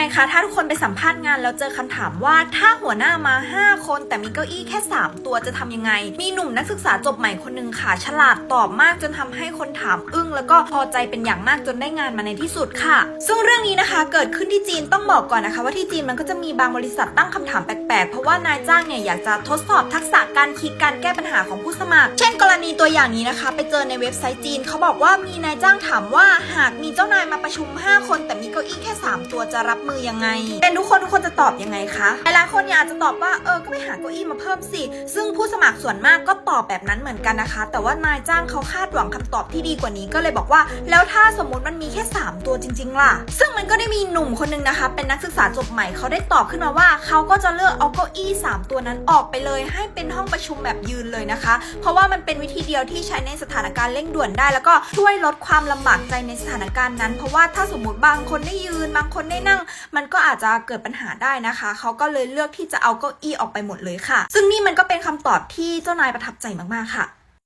ไงคะ ถ้าทุกคนไปสัมภาษณ์งานแล้วเจอคำถามว่าถ้าหัวหน้ามา 5 คน แต่มีเก้าอี้แค่ 3 ตัวจะทำยังไง มีหนุ่มนักศึกษาจบใหม่คนหนึ่งค่ะฉลาดตอบมากจนทำให้คนถามอึ้งแล้วก็พอใจเป็นอย่างมากจนได้งานมาในที่สุดค่ะ ซึ่งเรื่องนี้นะคะเกิดขึ้นที่จีนต้องบอกก่อนนะคะ ว่าที่จีนมันก็จะมีบางบริษัทตั้งคำถามแปลกๆ เพราะว่านายจ้างเนี่ยอยากจะทดสอบทักษะการคิดการแก้ปัญหาของผู้สมัคร เช่น กรณีตัวอย่างนี้นะคะ ไปเจอในเว็บไซต์จีนเขาบอกว่ามีนายจ้างถามว่าหากมีเจ้านายมาประชุม 5 คน แต่มีเก้าอี้แค่ 3 ตัวจะรับมือยังไงเป็นทุกคนทุกคนจะตอบยังไงคะหลายคนเนี่ยอาจจะตอบว่าเออก็ไปหาเก้าอี้มาเพิ่มสิ ซึ่งผู้สมัครส่วนมากก็ตอบแบบนั้นเหมือนกันนะคะ แต่ว่านายจ้างเขาคาดหวังคำตอบที่ดีกว่านี้ก็เลยบอกว่า แล้วถ้าสมมติมันมีแค่ 3 ตัวจริง ๆ ล่ะ ซึ่งมันก็ได้มีหนุ่มคนหนึงนะคะ เป็นนักศึกษาจบใหม่เขาได้ตอบขึ้นมาว่าเขาก็จะเลือกเอาเก้าอี้ 3 ตัวนั้นออกไปเลย ให้เป็นห้องประชุมแบบยืนเลยนะคะ เพราะว่ามันเป็นวิธีเดียวที่ใช้ในสถานการณ์เร่งด่วนได้ แล้วก็ช่วยลดความลำบากใจในสถานการณ์นั้น เพราะว่าถ้าสมมติบางคนได้ยืน บางคนได้นั่งมันก็อาจจะเกิดปัญหาได้นะคะ เขาก็เลยเลือกที่จะเอาเก้าอี้ออกไปหมดเลยค่ะ ซึ่งนี่มันก็เป็นคำตอบที่เจ้านายประทับใจมากๆค่ะ